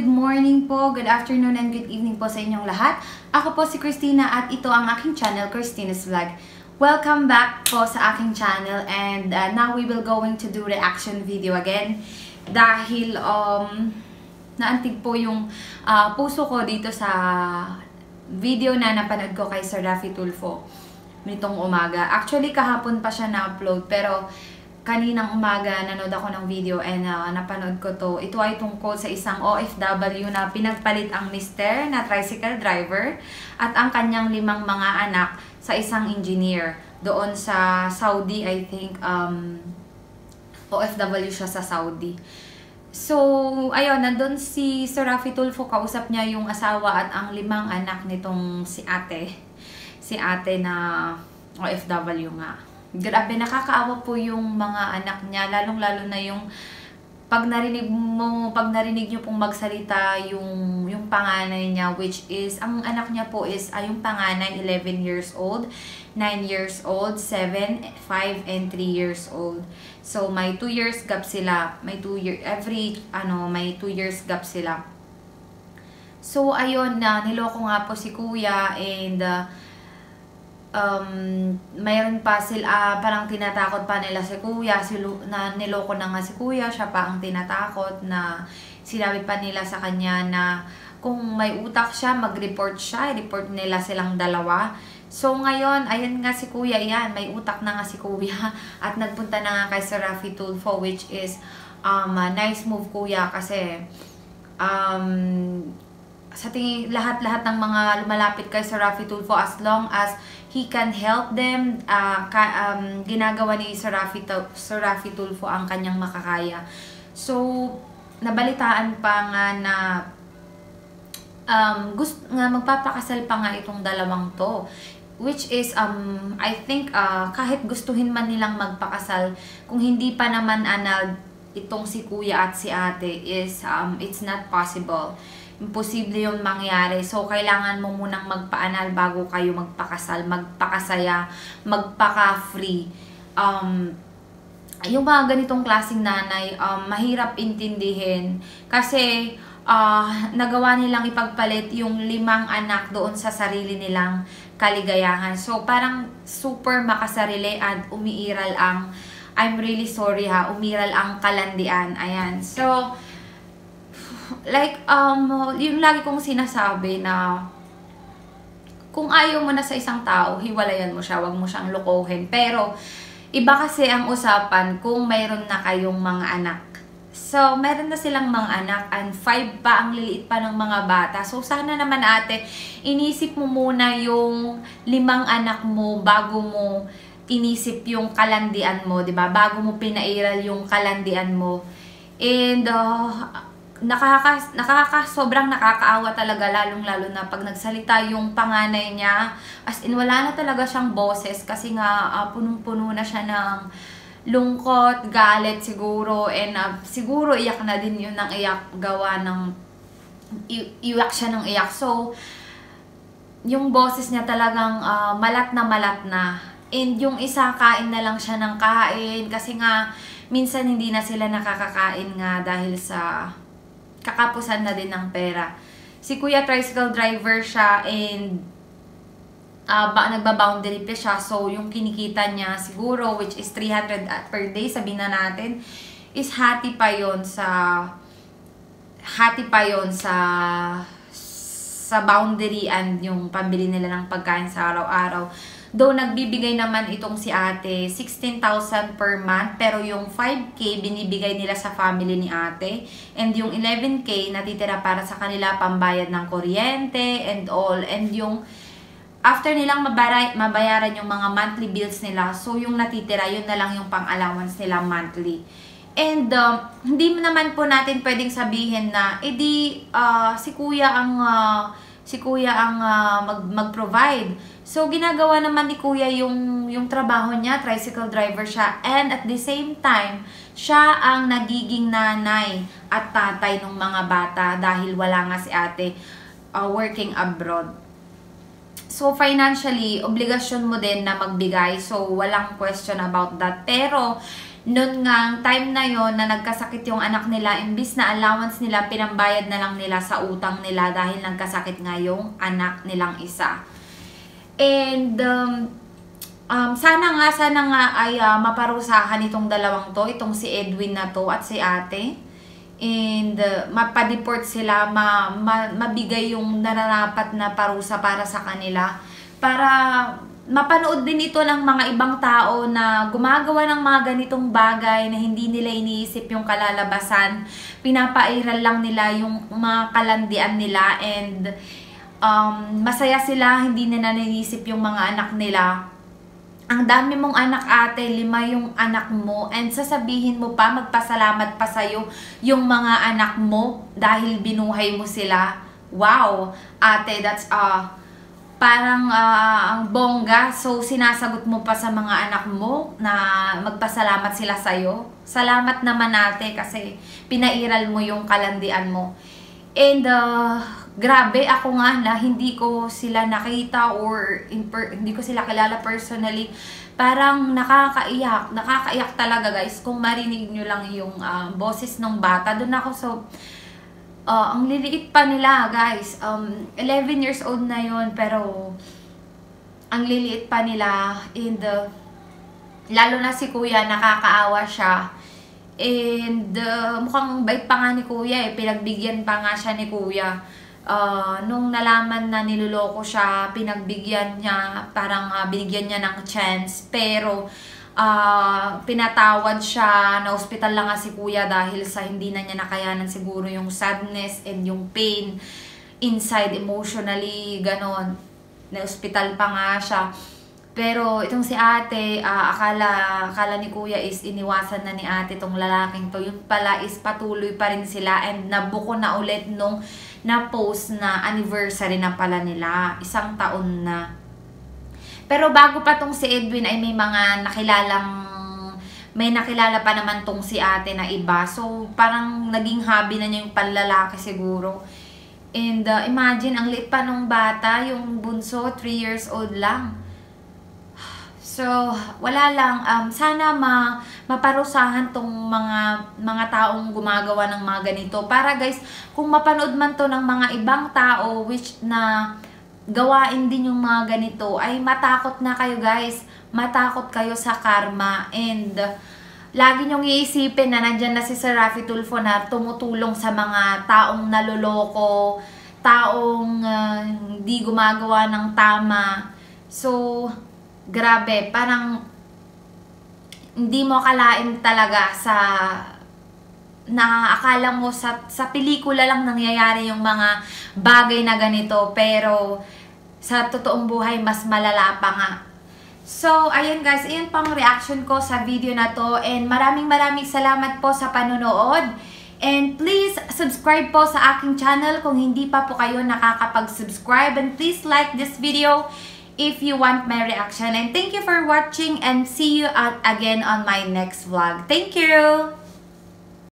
good morning po, good afternoon, and good evening po sa inyong lahat. Ako po si Christina at ito ang aking channel, Christina's Vlog. Welcome back po sa aking channel and uh, now we will going to do reaction video again dahil um, naantig po yung uh, puso ko dito sa video na napanood ko kay Sir Rafi Tulfo nitong umaga. Actually, kahapon pa siya na-upload pero kaninang umaga nanood ako ng video and uh, napanood ko to. Ito ay tungkol sa isang OFW na pinagpalit ang mister na tricycle driver at ang kanyang limang mga anak sa isang engineer doon sa Saudi, I think. Um, OFW siya sa Saudi. So, ayun, nandun si Sir Rafi Tulfo, kausap niya yung asawa at ang limang anak nitong si ate. Si ate na OFW nga grabe, nakakaawa po yung mga anak niya, lalong-lalo na yung pag narinig mo, pag narinig niyo pong magsalita yung yung panganay niya which is ang anak niya po is ay yung panganay 11 years old, 9 years old, 7, 5 and 3 years old. So may 2 years gap sila. May 2 year every ano, may 2 years gap sila. So ayun na niloko nga po si Kuya and uh, um, mayroon pa sila, uh, parang tinatakot pa nila si kuya, si, na niloko na nga si kuya, siya pa ang tinatakot na sinabi pa nila sa kanya na kung may utak siya, mag-report siya, report nila silang dalawa. So ngayon, ayun nga si kuya, yan, may utak na nga si kuya at nagpunta na nga kay Sir Rafi Tulfo which is um, nice move kuya kasi um, sa tingin lahat-lahat ng mga lumalapit kay Sir Rafi Tulfo as long as he can help them. Uh, um, ginagawa ni Sir Rafi, Sir Rafi Tulfo ang kanyang makakaya. So, nabalitaan pa nga na um, gusto nga magpapakasal pa nga itong dalawang to which is um I think uh, kahit gustuhin man nilang magpakasal kung hindi pa naman anal itong si kuya at si ate is um it's not possible imposible yung mangyari. So, kailangan mo munang magpaanal bago kayo magpakasal, magpakasaya, magpaka-free. Um, yung mga ganitong klaseng nanay, um, mahirap intindihin kasi uh, nagawa nilang ipagpalit yung limang anak doon sa sarili nilang kaligayahan. So, parang super makasarili at umiiral ang, I'm really sorry ha, umiral ang kalandian. Ayan. So, like, um, yung lagi kong sinasabi na kung ayaw mo na sa isang tao, hiwalayan mo siya, wag mo siyang lokohin. Pero, iba kasi ang usapan kung mayroon na kayong mga anak. So, meron na silang mga anak and five pa ang liliit pa ng mga bata. So, sana naman ate, inisip mo muna yung limang anak mo bago mo inisip yung kalandian mo, 'di ba? Bago mo pinairal yung kalandian mo. And uh, nakaka, nakaka, sobrang nakakaawa talaga, lalong-lalo na pag nagsalita yung panganay niya. As in, wala na talaga siyang boses kasi nga uh, punong-puno na siya ng lungkot, galit siguro, and uh, siguro iyak na din yun ng iyak, gawa ng, iyak siya ng iyak. So, yung boses niya talagang uh, malat na malat na. And yung isa, kain na lang siya ng kain kasi nga, minsan hindi na sila nakakakain nga dahil sa kakapusan na din ng pera. Si Kuya tricycle driver siya and uh, ba, nagba-boundary pa siya. So, yung kinikita niya siguro, which is 300 per day, sabihin na natin, is hati pa yon sa hati pa yon sa sa boundary and yung pambili nila ng pagkain sa araw-araw. Though nagbibigay naman itong si ate 16,000 per month pero yung 5K binibigay nila sa family ni ate and yung 11K natitira para sa kanila pambayad ng kuryente and all and yung after nilang mabaray, mabayaran yung mga monthly bills nila so yung natitira yun na lang yung pang-allowance nila monthly. And uh, hindi naman po natin pwedeng sabihin na edi uh, si kuya ang uh, si kuya ang uh, mag mag-provide So, ginagawa naman ni Kuya yung, yung trabaho niya, tricycle driver siya. And at the same time, siya ang nagiging nanay at tatay ng mga bata dahil wala nga si ate uh, working abroad. So, financially, obligasyon mo din na magbigay. So, walang question about that. Pero, noon nga, time na yon na nagkasakit yung anak nila, imbis na allowance nila, pinambayad na lang nila sa utang nila dahil nagkasakit nga yung anak nilang isa. And, um, um, sana nga, sana nga ay uh, maparusahan itong dalawang to, itong si Edwin na to at si ate and uh, mapadeport sila, ma, ma, mabigay yung nararapat na parusa para sa kanila. Para mapanood din ito ng mga ibang tao na gumagawa ng mga ganitong bagay na hindi nila iniisip yung kalalabasan. Pinapairal lang nila yung mga kalandian nila and um, masaya sila, hindi nila nanisip yung mga anak nila ang dami mong anak ate, lima yung anak mo, and sasabihin mo pa, magpasalamat pa sa'yo yung mga anak mo dahil binuhay mo sila. Wow! Ate, that's uh, parang uh, ang bongga. So, sinasagot mo pa sa mga anak mo na magpasalamat sila sa'yo. Salamat naman ate kasi pinairal mo yung kalandian mo. And uh, grabe ako nga na hindi ko sila nakita or hindi ko sila kilala personally. Parang nakakaiyak, nakakaiyak talaga guys kung marinig nyo lang yung uh, boses ng bata. Doon ako so uh, ang liliit pa nila guys. Um, 11 years old na yon pero ang liliit pa nila and uh, lalo na si kuya nakakaawa siya And uh, mukhang bait pa nga ni kuya eh. Pinagbigyan pa nga siya ni kuya. Uh, nung nalaman na niloloko siya, pinagbigyan niya, parang uh, binigyan niya ng chance. Pero uh, pinatawad siya, na hospital lang nga si kuya dahil sa hindi na niya nakayanan siguro yung sadness and yung pain inside emotionally, ganon. Na hospital pa nga siya. Pero itong si ate, uh, akala, akala ni kuya is iniwasan na ni ate itong lalaking to. Yun pala is patuloy pa rin sila and nabuko na ulit nung na-post na anniversary na pala nila. Isang taon na. Pero bago pa tong si Edwin ay may mga nakilalang may nakilala pa naman tong si ate na iba. So, parang naging hobby na niya yung panlalaki siguro. And uh, imagine, ang liit pa nung bata, yung bunso, 3 years old lang. So, wala lang. Um, sana ma maparusahan tong mga mga taong gumagawa ng mga ganito. Para guys, kung mapanood man to ng mga ibang tao which na gawain din yung mga ganito, ay matakot na kayo guys. Matakot kayo sa karma. And lagi nyong iisipin na nandyan na si Sir Rafi Tulfo na tumutulong sa mga taong naloloko, taong uh, hindi gumagawa ng tama. So, grabe, parang hindi mo akalain talaga sa na akala mo sa, sa pelikula lang nangyayari yung mga bagay na ganito pero sa totoong buhay mas malala pa nga. So, ayun guys, ayun pang reaction ko sa video na to and maraming maraming salamat po sa panonood. And please subscribe po sa aking channel kung hindi pa po kayo nakakapag-subscribe and please like this video if you want my reaction. And thank you for watching and see you out again on my next vlog. Thank you!